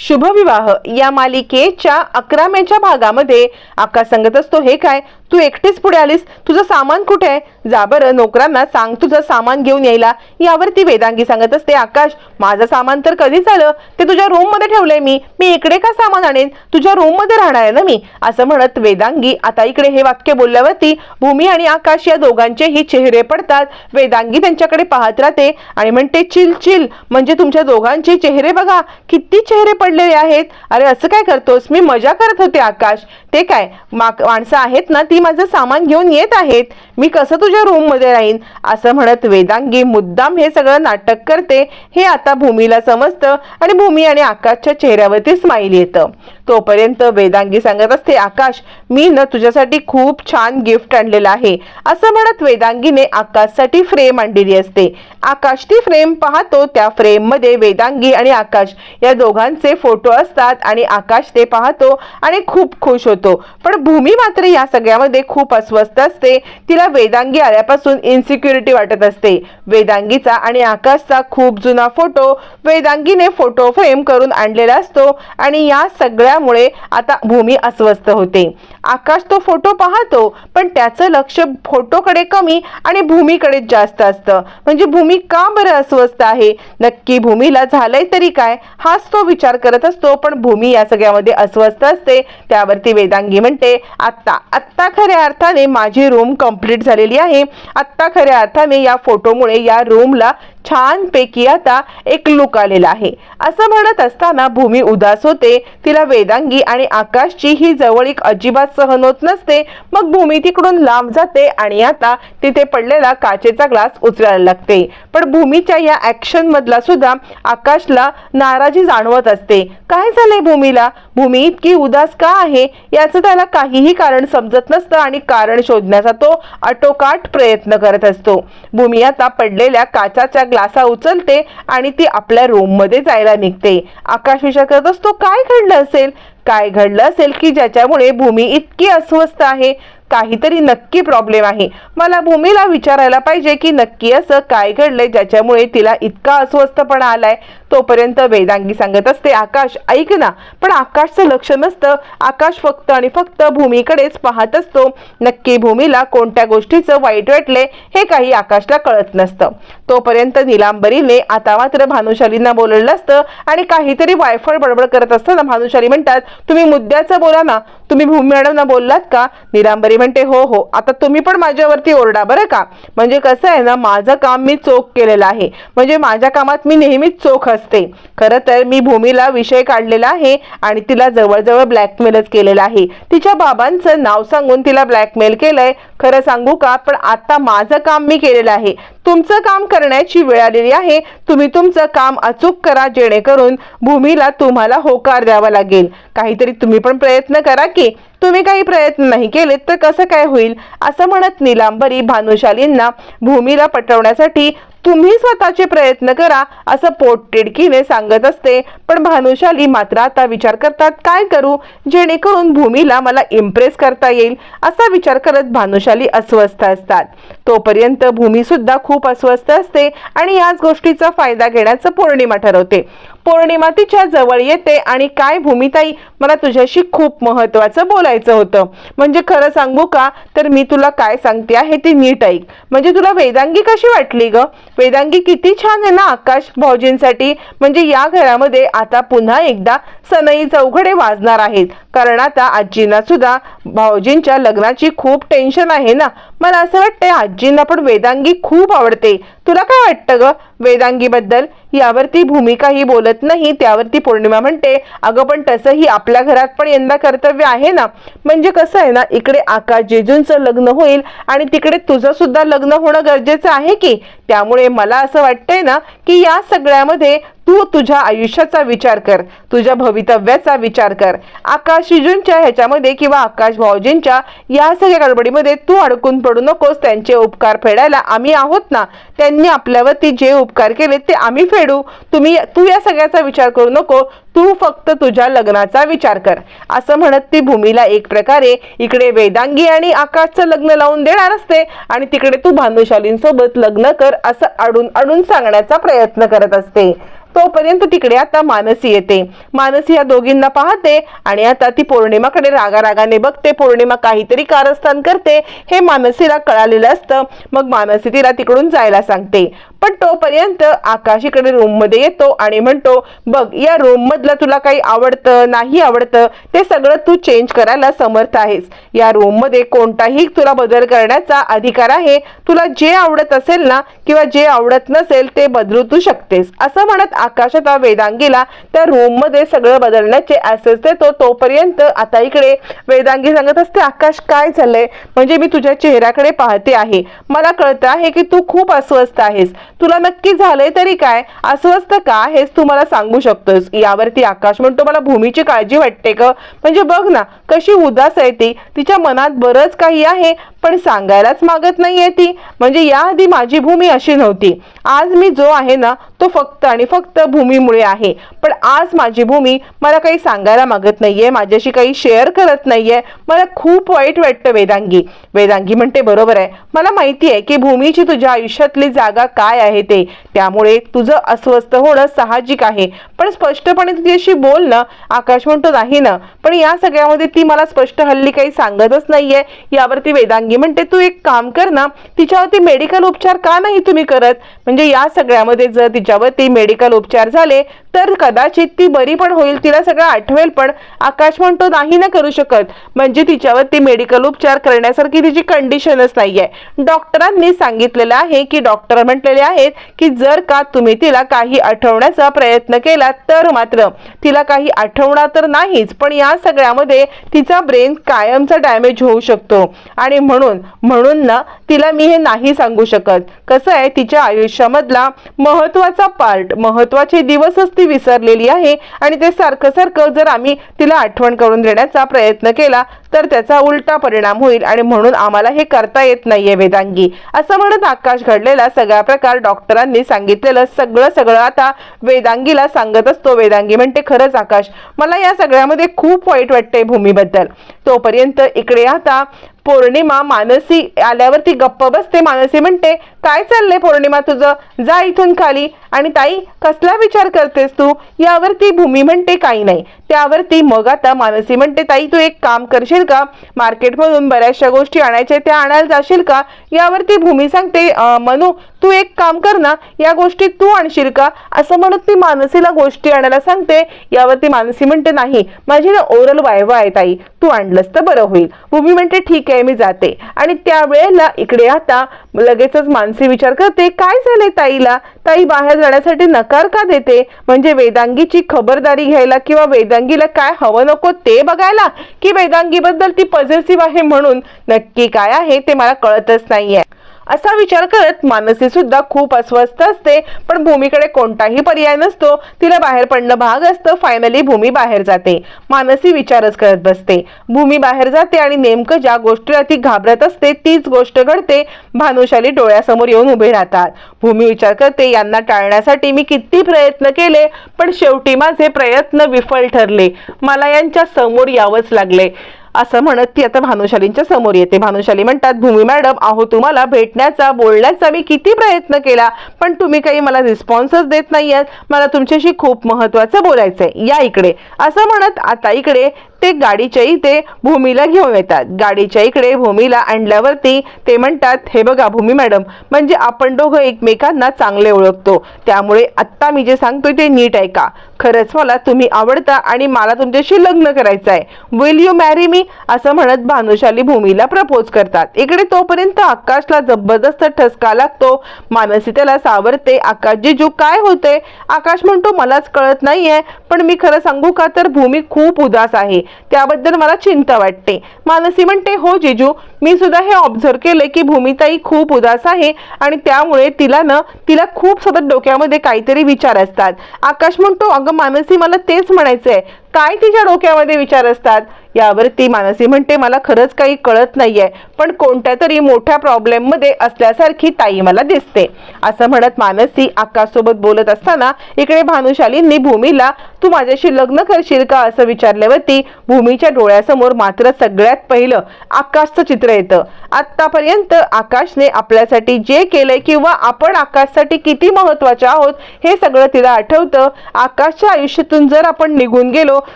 शुभविवाह या मालिकेच्या अकराव्याच्या भागामध्ये आका सांगत असतो हे काय? तू एकटीच पुढे आलीस? तुझं सामान कुठे आहे? जा बरं नोकरांना सांग तुझं सामान घेऊन यायला. यावरती वेदांगी सांगत असते आकाश माझं सामान तर कधीच आलं? ते तुझ्या रूममध्ये ठेवलंय मी. मी इकडे का सामान आणेन? तुझ्या रूममध्ये राहणार आहे ना मी? असं म्हणत वेदांगी आता इकडे हे वाक्य बोलल्यावरती भूमी आणि आकाश या दोघांचेही चेहरे पडतात. वेदांगी त्यांच्याकडे पाहत राहते आणि म्हणते चिल चिल. म्हणजे तुमच्या दोघांचे चेहरे बघा. किती चेहरे पडलेले आहेत. अरे असं काय करतोस? मी मजा करत होते आकाश. ते काय माणसं आहेत ना ती माझं सामान घेऊन येत आहेत. मी कसं तुझ्या रूममध्ये राहीन? असं म्हणत वेदांगी मुद्दाम हे सगळं नाटक करते. हे आता भूमीला समजतं आणि भूमी आणि आकाशच्या चेहऱ्यावरती स्माईल येतं. तोपर्यंत वेदांगी सांगत असते आकाश मी न तुझ्यासाठी खूप छान गिफ्ट आणलेलं आहे. असं म्हणत वेदांगीने आकाशसाठी फ्रेम आणलेली असते. आकाश ती फ्रेम पाहतो त्या फ्रेममध्ये वेदांगी आणि आकाश या दोघांचे फोटो असतात आणि आकाश ते पाहतो आणि खूप खुश होतो. पण भूमी मात्र या सगळ्यामध्ये खूप अस्वस्थ असते. तिला वेदांगी आल्यापासून इन्सिक्युरिटी वाटत असते. वेदांगीचा आणि आकाशचा खूप जुना फोटो वेदांगीने फोटो फ्रेम करून आणलेला असतो आणि या सगळ्या असल्यामुळे आता भूमी अस्वस्थ होते. आकाश तो फोटो पाहतो पण त्याचं लक्ष फोटोकडे कमी आणि भूमीकडे जास्त असतं. म्हणजे भूमी का बरं अस्वस्थ आहे? नक्की भूमीला झालंय तरी काय? हाच तो विचार करत असतो पण भूमी या सगळ्यामध्ये अस्वस्थ असते त्यावरती वेदांगी म्हणते आत्ता आत्ता खऱ्या अर्थाने माझी रूम कंप्लीट झालेली आहे. आत्ता खऱ्या अर्थाने या फोटोमुळे या रूमला छानपैकी आता एक लुक आलेला आहे. असं म्हणत असताना भूमी उदास होते. तिला वेदांगी आणि आकाशची ही जवळीक अजिबात सहन होत नसते. मग भूमी तिकडून लांब जाते आणि आता तिथे पडलेला काचेचा ग्लास उचलायला लागते. पण भूमीच्या या ऍक्शन मधला सुद्धा आकाशला नाराजी जाणवत असते. काय झाले भूमीला? भूमी इतकी उदास का आहे? याचं त्याला काहीही कारण समजत नसतं आणि कारण शोधण्याचा तो आटोकाट प्रयत्न करत असतो. भूमी आता पडलेल्या काचाच्या ग्लासा उचलते आणि ती आपल्या रूममध्ये जायला निघते. आकाश विचार करत असतो काय घडलं असेल? काय घडलं असेल की ज्याच्यामुळे भूमी इतकी अस्वस्थ आहे? काहीतरी नक्की प्रॉब्लेम आहे. मला भूमीला विचारायला पाहिजे की नक्की असं काय घडलंय ज्याच्यामुळे तिला इतका अस्वस्थपणा आलाय. तोपर्यंत वेदांगी सांगत असते आकाश ऐक ना पण आकाशचं लक्ष नसतं. आकाश फक्त आणि फक्त भूमीकडेच पाहत असतो. नक्की भूमीला कोणत्या गोष्टीचं वाईट वाटले हे काही आकाशला कळत नसतं. तोपर्यंत निलांबरीने आता मात्र भानुशालींना बोलवलं असतं आणि काहीतरी वायफळ बडबड करत असताना भानुशाली म्हणतात तुम्ही मुद्द्याचं बोला ना. तुम्ही भूमी मॅडमना बोललात का? निरांबरी म्हणते हो हो आता तुम्ही पण माझ्यावरती ओरडा बरं का? म्हणजे कसं आहे ना माझं काम मी चोख केलेलं आहे. म्हणजे माझ्या कामात मी नेहमीच चोख असते. खरं तर मी भूमीला विषय काढलेला आहे आणि तिला जवळजवळ ब्लॅकमेलच केलेलं आहे. तिच्या बाबांचं नाव सांगून तिला ब्लॅकमेल केलंय. खरं सांगू का? पण आता माझं काम मी केलेलं आहे. तुमचं काम करण्याची वेळ आलेली आहे. तुम्ही तुमचं काम अचूक करा जेणेकरून भूमीला तुम्हाला होकार द्यावा लागेल. काहीतरी तुम्ही पण प्रयत्न करा की तुम्ही काही प्रयत्न नाही केलेत तर कसं काय होईल? असं म्हणत निलांबरी भानुशालींना भूमीला पटवण्यासाठी तुम्ही स्वतःचे प्रयत्न करा असं पोटतिडकीने सांगत असते. पण भानुशाली मात्र आता विचार करतात काय करू? जेणेकरून भूमीला मला इम्प्रेस करता येईल असा विचार करत भानुशाली अस्वस्थ असतात. तोपर्यंत भूमी सुद्धा खूप अस्वस्थ असते आणि याच गोष्टीचा फायदा घेण्याचं पौर्णिमा ठरवते. पौर्णिमा तिच्या जवळ येते आणि काय भूमिताई मला तुझ्याशी खूप महत्वाचं बोलायचं होतं. म्हणजे खरं सांगू का? तर मी तुला काय सांगते आहे ती नीट ऐक. म्हणजे तुला वेदांगी कशी वाटली ग? वेदांगी किती छान आहे ना आकाश भाऊजींसाठी. म्हणजे या घरामध्ये आता पुन्हा एकदा सनई चौघडे वाजणार आहेत. कारण आता आजींना सुद्धा भाऊजींच्या लग्नाची खूप टेन्शन आहे ना. मला असं वाटतंय आजींना पण वेदांगी खूप आवडते. तुला काय वाटतं ग? वेदांगीबद्दल? यावरती भूमिकाही बोलत नाही त्यावरती पौर्णिमा म्हणते. अगं पण तसंही आपल्या घरात पण यंदा कर्तव्य आहे ना. म्हणजे कसं आहे ना इकडे आकाश जेजूंचं लग्न होईल आणि तिकडे तुझं सुद्धा लग्न होणं गरजेचं आहे की? त्यामुळे मला असं वाटतंय ना की या सगळ्यामध्ये तू तुझ्या आयुष्याचा विचार कर तुझ्या भवितव्याचा विचार कर. आकाश शिजूंच्या ह्याच्यामध्ये किंवा आकाश भाऊजींच्या या सगळ्या गडबडीमध्ये तू अडकून पडू नकोस त्यांचे उपकार फेडायला आम्ही आहोत ना? त्यांनी आपल्यावरती जे उपकार केले ते आम्ही फेडू. तुम्ही तू या सगळ्याचा विचार करू नको. तू फक्त तुझ्या लग्नाचा विचार कर. असं म्हणत ती भूमीला एक प्रकारे इकडे वेदांगी आणि आकाशचं लग्न लावून देणार असते आणि तिकडे तू भानुशालींसोबत लग्न कर असं अडून अडून सांगण्याचा प्रयत्न करत असते. तोपर्यंत तिकडे आता मानसी येते. मानसी या दोघींना पाहते आणि आता ती पौर्णिमाकडे रागारागाने बघते. पौर्णिमा काहीतरी कारस्थान करते. हे मानसीला कळालेलं असतं. मग मानसी तिला तिकडून जायला सांगते. पण तोपर्यंत आकाश इकडे रूममध्ये येतो आणि म्हणतो बघ या रूम मधलं तुला काही आवडतं नाही आवडतं ते सगळं तू चेंज करायला समर्थ आहेस. या रूममध्ये कोणताही तुला बदल करण्याचा अधिकार आहे. तुला जे आवडत असेल ना किंवा जे आवडत नसेल ते बदलू तू शकतेस. असं म्हणत आकाश आता वेदांगीला त्या रूममध्ये सगळं बदलण्याचे ऍसेस देतो. तोपर्यंत आता इकडे वेदांगी सांगत असते आकाश काय झालंय? म्हणजे मी तुझ्या चेहऱ्याकडे पाहते आहे. मला कळतं आहे की तू खूप अस्वस्थ आहेस. तुला नक्की झालंय तरी काय? अस्वस्थ का? हेच तू मला सांगू शकतोस. यावरती आकाश म्हणतो मला भूमीची काळजी वाटते ग. म्हणजे बघ ना कशी उदास आहे ती. तिच्या मनात बरंच काही आहे. पण सांगायलाच मागत नाहीये ती. म्हणजे याआधी माझी भूमी अशी नव्हती. आज मी जो आहे ना तो फक्त आणि फक्त भूमीमुळे आहे. पण आज माझी भूमी मला काही सांगायला मागत नाहीये माझ्याशी काही शेअर करत नाहीये. मला खूप वाईट वाटतं वेदांगी. वेदांगी म्हणते बरोबर आहे. मला माहिती आहे की भूमीची तुझ्या आयुष्यातली जागा काय आहे ते. त्यामुळे तुझं अस्वस्थ होणं साहजिक आहे. पण स्पष्टपणे तुझ्याशी बोल ना आकाश म्हणतो नाही ना. पण या सगळ्यामध्ये ती मला स्पष्ट हल्ली काही सांगतच नाहीये. यावरती वेदांगी म्हणते तू एक काम कर ना तिच्यावरती मेडिकल उपचार का नाही तुम्ही करत? म्हणजे या सगळ्यामध्ये जर तिच्यावरती मेडिकल उपचार झाले तर कदाचित ती बरी पण होईल तिला सगळं आठवेल पण आकाश म्हणतो नाही ना करू शकत. म्हणजे तिच्यावरती मेडिकल उपचार करण्यासारखी तिची कंडिशनच नाहीये. डॉक्टरांनी सांगितलेलं आहे की डॉक्टर म्हटलेले आहेत की जर का तुम्ही तिला काही आठवण्याचा प्रयत्न केला तर मात्र तिला काही आठवणार तर नाहीच पण या सगळ्यामध्ये तिचा ब्रेन कायमचा डॅमेज होऊ शकतो. आणि म्हणून म्हणून म्हणून ना तिला मी हे नाही सांगू शकत. कसं आहे तिच्या आयुष्यामधला महत्त्वाचा पार्ट महत्त्वाचे दिवसच ती विसरलेली आहे आणि ते सारखं सारखं जर आम्ही तिला आठवण करून देण्याचा प्रयत्न केला तर त्याचा उलटा परिणाम होईल आणि म्हणून आम्हाला हे करता येत नाहीये वेदांगी. असं म्हणत आकाश घडलेला सगळा प्रकार डॉक्टरांनी सांगितलेलं सगळं सगळं आता वेदांगीला सांगत असतो. वेदांगी म्हणते खरंच आकाश मला या सगळ्यामध्ये खूप वाईट वाटतंय भूमीबद्दल. तोपर्यंत इकडे आता पौर्णिमा मानसी आल्यावर ती गप्प बसते. मानसी म्हणते काय चाललंय पौर्णिमा तुझं? जा इथून खाली. आणि ताई कसला विचार करतेस तू? यावरती भूमी म्हणते काही नाही. त्यावरती मग आता मानसी म्हणते ताई तू एक काम करशील का? मार्केटमधून बऱ्याचशा गोष्टी आणायच्या त्या आणायला जाशील का? यावरती भूमी सांगते मनू तू एक काम कर ना या गोष्टी तू आणशील का? असं म्हणत ती मानसीला गोष्टी आणायला सांगते. यावरती मानसी म्हणते नाही माझी ना ओरल वायवा आहे ताई. तू आणलंस तर बरं होईल. भूमी म्हणते ठीक आहे मी जाते. आणि त्यावेळेला इकडे आता लगेचच मानसी विचार करते काय झालंय ताईला? ताई बाहेर जाण्यासाठी नकार का देते? म्हणजे वेदांगीची खबरदारी घ्यायला किंवा वेदांगीला काय हवं नको ते बघायला? की वेदांगीबद्दल ती पॉझिटिव्ह आहे म्हणून? नक्की काय आहे ते मला कळतच नाहीये. असा विचार करत मानसी सुद्धा खूप अस्वस्थ असते पण भूमीकडे कोणताही पर्याय नसतो. तिला बाहेर पडणं भाग असतं फायनली भूमी बाहेर जाते. मानसी विचारच करत बसते. भूमी बाहेर जाते आणि नेमकं ज्या गोष्टीला ती घाबरत असते तीच गोष्ट घडते. भानुशाली डोळ्यासमोर येऊन उभे राहतात. भूमी विचार करते यांना टाळण्यासाठी मी किती प्रयत्न केले पण शेवटी माझे प्रयत्न विफल ठरले. मला यांच्या समोर यावंच लागले. असं म्हणत ती आता भानुशालींच्या समोर येते. भानुशाली म्हणतात भूमी मॅडम अहो तुम्हाला भेटण्याचा बोलण्याचा मी किती प्रयत्न केला पण तुम्ही काही मला रिस्पॉन्सच देत नाही आहेत मला तुमच्याशी खूप महत्वाचं बोलायचंय. या इकडे. असं म्हणत आता इकडे ते गाडीच्या इथे भूमीला घेऊन येतात. गाडीच्या इकडे भूमीला आणल्यावरती ते म्हणतात हे बघा भूमी मॅडम म्हणजे आपण दोघं एकमेकांना चांगले ओळखतो. त्यामुळे आत्ता मी जे सांगतोय ते नीट ऐका. खरंच मला तुम्ही आवडता आणि मला तुमच्याशी लग्न करायचं आहे विल यू मॅरी मी असं म्हणत भानुशाली भूमीला प्रपोज करतात. इकडे तोपर्यंत आकाशला जबरदस्त ठसका लागतो. मानसी त्याला सावरते आकाश जिजू काय होते आकाश म्हणतो मलाच कळत नाहीये. पण मी खरं सांगू का? तर भूमी खूप उदास आहे. त्याबद्दल मला चिंता वाटते. मानसी म्हणते हो जिजू मी सुद्धा हे ऑब्झर्व केलंय की भूमिताई खूप उदास आहे आणि त्यामुळे तिला ना तिला खूप सतत डोक्यामध्ये काहीतरी विचार असतात. आकाश म्हणतो अगं मानसी मला तेच म्हणायचंय. काय तिच्या डोक्यामध्ये विचार असतात? यावरती मानसी म्हणते मला खरंच काही कळत नाहीये पण कोणत्या तरी मोठ्या प्रॉब्लेममध्ये असल्यासारखी ताई मला दिसते. असं म्हणत मानसी आकाशसोबत बोलत असताना इकडे भानुशालींनी भूमीला तू माझ्याशी लग्न करशील का? असं विचारल्यावरती भूमीच्या डोळ्यासमोर मात्र सगळ्यात पहिलं आकाशचं चित्र येतं. आत्तापर्यंत आकाशने आपल्यासाठी जे केलंय किंवा आपण आकाशसाठी किती महत्त्वाचे आहोत हे सगळं तिला आठवतं. आकाशच्या आयुष्यातून जर आपण निघून गेलो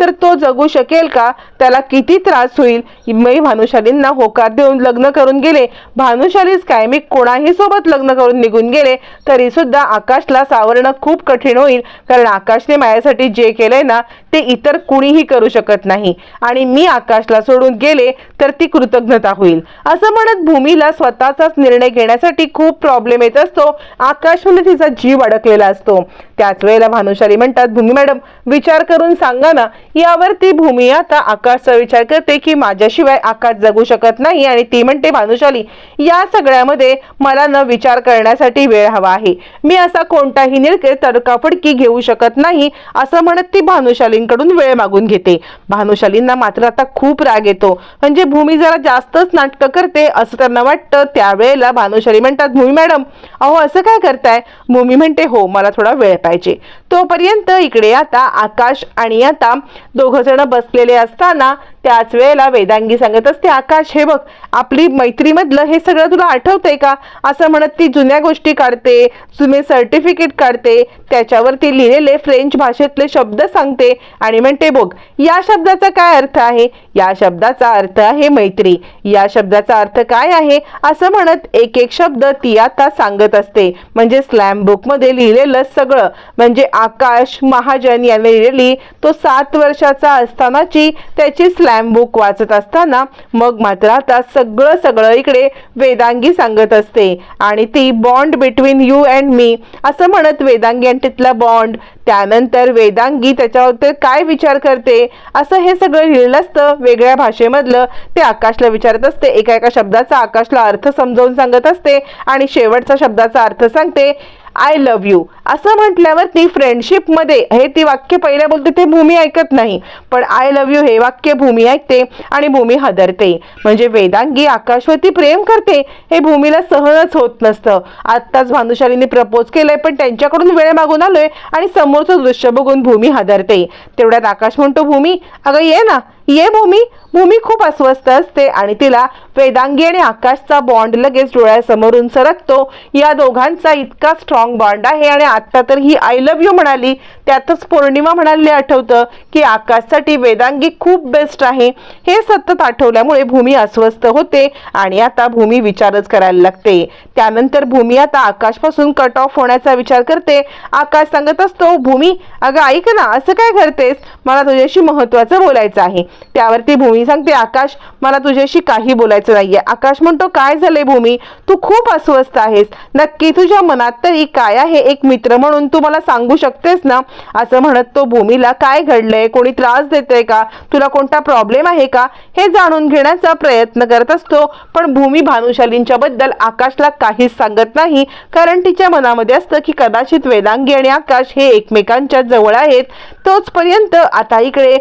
तर तो जगू शकेल का? त्याला किती त्रास होईल? मी भानुशालींना होकार देऊन लग्न करून गेले. भानुशालीच काय मी कोणाही सोबत लग्न करून निघून गेले तरी सुद्धा आकाशला सावरणं खूप कठीण होईल. कारण आकाशने माझ्यासाठी जे केलंय ना ते इतर कुणीही करू शकत नाही. आणि मी आकाशला सोडून गेले तर ती कृतज्ञता होईल. असं म्हणत भूमीला स्वतःचाच निर्णय घेण्यासाठी खूप प्रॉब्लेम येत असतो. आकाशमध्ये तिचा जीव अडकलेला असतो. त्याच वेळेला भानुशाली म्हणतात भूमी मॅडम विचार करून सांगा ना यावरती भूमी आता आकाशचा विचार करते की माझ्याशिवाय आकाश जगू शकत नाही. आणि ती म्हणते भानुशाली या सगळ्यामध्ये मला न विचार करण्यासाठी वेळ हवा आहे. मी असा कोणताही निर्णय तडकाफडकी घेऊ शकत नाही असं म्हणत ती भानुशाली भानुशालींकडून वेळ मागून घेते. भानुशालींना मात्र आता खूप राग येतो. म्हणजे भूमी जरा जास्तच नाटकं करते असं त्यांना वाटतं. त्यावेळेला भानुशाली म्हणतात भूमी मॅडम अहो असं काय करताय? भूमी म्हणते हो मला थोडा वेळ पाहिजे. तोपर्यंत इकडे आता आकाश आणि आता दोघं जण बसलेले असताना त्याच वेळेला वेदांगी सांगत असते आकाश हे बघ आपली मैत्रीमधलं हे सगळं तुला आठवतंय का? असं म्हणत ती जुन्या गोष्टी काढते जुने सर्टिफिकेट काढते त्याच्यावरती लिहिलेले फ्रेंच भाषेतले शब्द सांगते आणि म्हणते बघ या शब्दाचा काय अर्थ आहे? या शब्दाचा अर्थ आहे मैत्री. या शब्दाचा अर्थ काय आहे? असं म्हणत एक एक शब्द ती आता सांगत असते. म्हणजे स्लॅम बुकमध्ये लिहिलेलं सगळं. म्हणजे आकाश महाजन यांनी लिहिलेली तो सात वर्षाचा असतानाची त्याची स्लॅम बुक वाचत असताना मग मात्र आता सगळं सगळं इकडे वेदांगी सांगत असते. आणि ती bond between you and me असं म्हणत वेदांगी आणि तिथला बॉन्ड त्यानंतर वेदांगी त्याच्यावर काय विचार करते? असं हे सगळं लिहिलं असतं. वेगळ्या भाषेमधलं ते आकाशला विचारत असते. एका एका शब्दाचा आकाशला अर्थ समजावून सांगत असते. आणि शेवटचा शब्दाचा अर्थ सांगते. I love you. असं म्हटल्यावर ती फ्रेंडशिपमध्ये हे ती वाक्य पहिल्या बोलते ते भूमी ऐकत नाही. पण आय लव्ह यू हे वाक्य भूमी ऐकते आणि भूमी हदरते. म्हणजे वेदांगी आकाशवरती प्रेम करते हे भूमीला सहनच होत नसतं. आत्ताच भानुशालीने प्रपोज केलंय पण त्यांच्याकडून वेळ मागून आलोय आणि समोरचं दृश्य बघून भूमी हदरते. तेवढ्यात आकाश म्हणतो भूमी अगं ये ना ये भूमी. भूमी खूप अस्वस्थ असते आणि तिला वेदांगी आणि आकाशचा बॉन्ड लगेच डोळ्यासमोरून सरकतो. या दोघांचा इतका स्ट्रॉंग बॉन्ड आहे आणि आत्ता तर ही आय लव्ह यू म्हणाली. त्यातच पौर्णिमा म्हणाले आठवतं की आकाशसाठी वेदांगी खूप बेस्ट आहे. हे सतत आठवल्यामुळे भूमी अस्वस्थ होते आणि आता भूमी विचारच करायला लागते. त्यानंतर भूमी आता आकाशपासून कट ऑफ होण्याचा विचार करते. आकाश सांगत असतो भूमी अगं ऐक ना असं काय करतेस मला तुझ्याशी महत्वाचं बोलायचं आहे. त्यावरती भूमी सांगते आकाश मला तुझ्याशी काही बोलायचं नाहीये. आकाश म्हणतो काय झालंय भूमी? तू खूप अस्वस्थ आहेस. नक्की तुझ्या मनात तरी काय आहे? एक मित्र म्हणून तू मला सांगू शकतेस ना? असं म्हणत तो भूमीला काय घडलंय? कोणी त्रास देतोय का? तुला कोणता प्रॉब्लेम आहे का? हे जाणून घेण्याचा प्रयत्न करत असतो. पण भूमी भानुशालींच्या बद्दल आकाशला काहीच सांगत नाही. कारण तिच्या मनामध्ये असतं की कदाचित वेदांगी आणि आकाश हे एकमेकांच्या जवळ आहेत. तोचपर्यंत आता इकडे.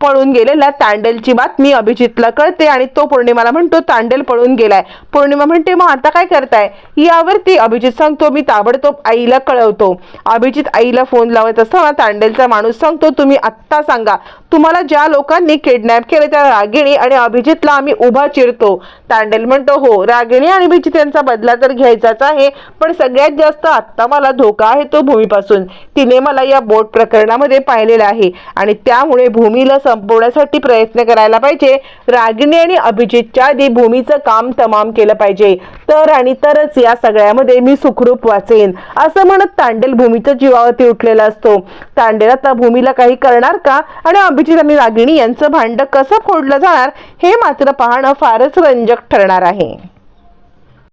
पळून गेलेला तांडेलची बातमी अभिजितला कळते आणि तो पौर्णिमाला म्हणतो तांडेल पळून गेलाय. पौर्णिमा म्हणते मग आता काय करताय? यावरती अभिजित सांगतो मी ताबडतोब आईला कळवतो. अभिजित आईला फोन लावत असताना तांडेलचा माणूस सांगतो तुम्ही आत्ता सांगा. तुम्हाला ज्या लोकांनी किडनॅप केले त्या रागिणी आणि अभिजितला आम्ही उभा चिरतो. तांडेल म्हणतो हो रागिणी आणि अभिजित यांचा बदला तर घ्यायचाच आहे पण सगळ्यात जास्त आत्ता मला धोका आहे तो भूमीपासून. तिने मला या बोट प्रकरणामध्ये पाहिलेलं आहे आणि त्यामुळे भूमीला संपवण्यासाठी प्रयत्न करायला पाहिजे. रागिणी आणि अभिजितच्या आधी भूमीचं काम तमाम केलं पाहिजे. तर आणि तरच या सगळ्यामध्ये मी सुखरूप वाचेन असं म्हणत तांडेल भूमीच्या जीवावरती उठलेला असतो. तांडेल आता भूमीला काही करणार का? आणि अभिजित आणि रागिणी यांचं भांड कसं फोडलं जाणार हे मात्र पाहणं फारच रंजक ठरणार आहे.